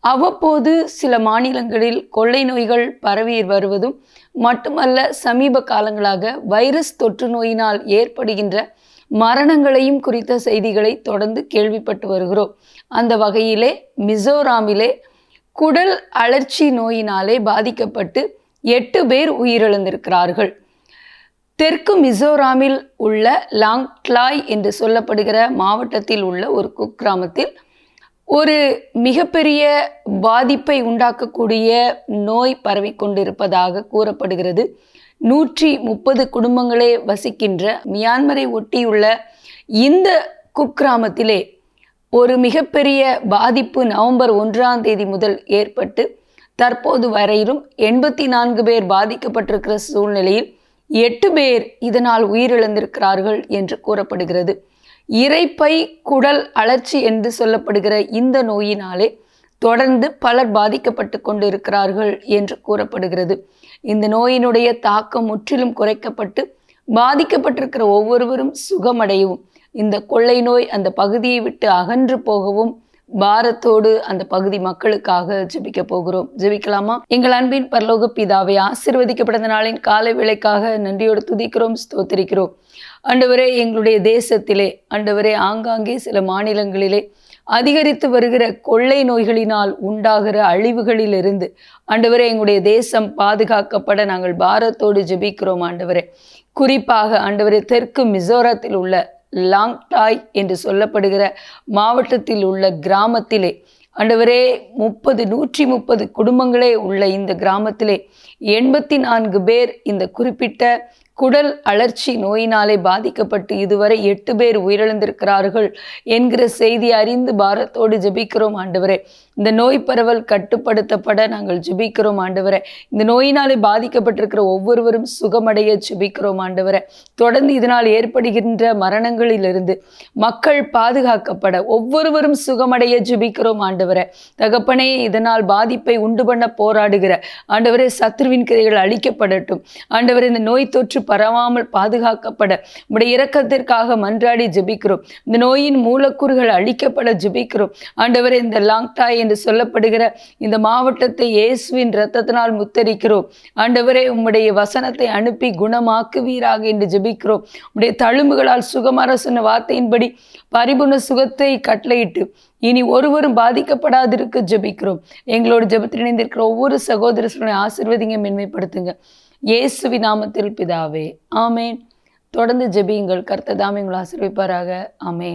அவ்வப்போது சில மாநிலங்களில் கொள்ளை நோய்கள் பரவி வருவதும் மட்டுமல்ல சமீப காலங்களாக வைரஸ் தொற்று நோயினால் ஏற்படுகின்ற மரணங்களையும் குறித்த செய்திகளை தொடர்ந்து கேள்விப்பட்டு வருகிறோம். அந்த வகையிலே மிசோராமிலே குடல் அழற்சி நோயினாலே பாதிக்கப்பட்டு எட்டு பேர் உயிரிழந்திருக்கிறார்கள். தெற்கு மிசோராமில் உள்ள லாங்க்லாய் என்று சொல்லப்படுகிற மாவட்டத்தில் உள்ள ஒரு குக்கிராமத்தில் ஒரு மிகப்பெரிய பாதிப்பை உண்டாக்கக்கூடிய நோய் பரவி கொண்டிருப்பதாக கூறப்படுகிறது. நூற்றி முப்பது குடும்பங்களே வசிக்கின்ற மியான்மரை ஒட்டியுள்ள இந்த குக்கிராமத்திலே ஒரு மிகப்பெரிய பாதிப்பு நவம்பர் ஒன்றாம் தேதி முதல் ஏற்பட்டு தற்போது வரையிலும் எண்பத்தி நான்கு பேர் பாதிக்கப்பட்டிருக்கிற சூழ்நிலையில் எட்டு பேர் இதனால் உயிரிழந்திருக்கிறார்கள் என்று கூறப்படுகிறது. இரைப்பை குடல் அழற்சி என்று சொல்லப்படுகிற இந்த நோயினாலே தொடர்ந்து பலர் பாதிக்கப்பட்டு கொண்டிருக்கிறார்கள் என்று கூறப்படுகிறது. இந்த நோயினுடைய தாக்கம் முற்றிலும் குறைக்கப்பட்டு பாதிக்கப்பட்டிருக்கிற ஒவ்வொருவரும் சுகமடையவும் இந்த கொள்ளை நோய் அந்த பகுதியை விட்டு அகன்று போகவும் பாரத்தோடு அந்த பகுதி மக்களுக்காக ஜெபிக்க போகிறோம். ஜெபிக்கலாமா? எங்கள் அன்பின் பரலோக பிதாவை ஆசிர்வதிக்கப்பட்ட நாளின் காலை விலைக்காக நன்றியோடு துதிக்கிறோம் ஸ்தோத்திரிக்கிறோம். அண்டவரே எங்களுடைய தேசத்திலே அண்டவரே ஆங்காங்கே சில மாநிலங்களிலே அதிகரித்து வருகிற கொள்ளை நோய்களினால் உண்டாகிற அழிவுகளிலிருந்து ஆண்டவரே எங்களுடைய தேசம் பாதுகாக்கப்பட நாங்கள் பாரத்தோடு ஜெபிக்கிறோம் ஆண்டவரே. குறிப்பாக ஆண்டவரே தெற்கு மிசோரத்தில் உள்ள லாங்டாய் என்று சொல்லப்படுகிற மாவட்டத்தில் உள்ள கிராமத்திலே. ஆண்டவரே முப்பது நூற்றி முப்பது குடும்பங்களே உள்ள இந்த கிராமத்திலே எண்பத்தி நான்கு பேர் இந்த குறிப்பிட்ட குடல் அழற்சி நோயினாலே பாதிக்கப்பட்டு இதுவரை எட்டு பேர் உயிரிழந்திருக்கிறார்கள் என்கிற செய்தி அறிந்து பாரத்தோடு ஜெபிக்கிறோம் ஆண்டவரே. இந்த நோய் பரவல் கட்டுப்படுத்தப்பட நாங்கள் ஜெபிக்கிறோம் ஆண்டவரே. இந்த நோயினாலே பாதிக்கப்பட்டிருக்கிற ஒவ்வொருவரும் சுகமடைய ஜெபிக்கிறோம் ஆண்டவரே. தொடர்ந்து இதனால் ஏற்படுகின்ற மரணங்களிலிருந்து மக்கள் பாதுகாக்கப்பட ஒவ்வொருவரும் சுகமடைய ஜெபிக்கிறோம் ஆண்டவரே. தகப்பனே இதனால் பாதிப்பை உண்டு பண்ண போராடுகிற ஆண்டவரே சத்ருவின் கிரைகள் அழிக்கப்படட்டும். ஆண்டவரே இந்த நோய் தொற்று பரவாமல் பாதுகாக்கப்பட உடைய இரக்கத்திற்காக மன்றாடி ஜெபிக்கிறோம். இந்த நோயின் மூலக்கூறுகள் அழிக்கப்பட ஜெபிக்கிறோம். ஆண்டவரே இந்த லாங்டாய் என்று சொல்லப்படுகிற இந்த மாவட்டத்தை இயேசுவின் இரத்தத்தினால் முத்தரிக்கிறோம். ஆண்டவரே உம்முடைய வசனத்தை அனுப்பி குணமாக்குவீராக என்று ஜெபிக்கிறோம். உடைய தழும்புகளால் சுகமர சொன்ன வார்த்தையின்படி பரிபூர்ண சுகத்தை கட்டளையிட்டு இனி ஒருவரும் பாதிக்கப்படாதிருக்க ஜெபிக்கிறோம். எங்களோட ஜெபத்தில் இணைந்திருக்கிற ஒவ்வொரு சகோதரர்களுடைய ஆசிர்வதிங்க மென்மைப்படுத்துங்க. இயேசுவி நாமத்தில் பிதாவே ஆமேன். தொடர்ந்து ஜெபியுங்கள் கர்த்ததாமே உங்களை ஆசிர்விப்பாராக. ஆமேன்.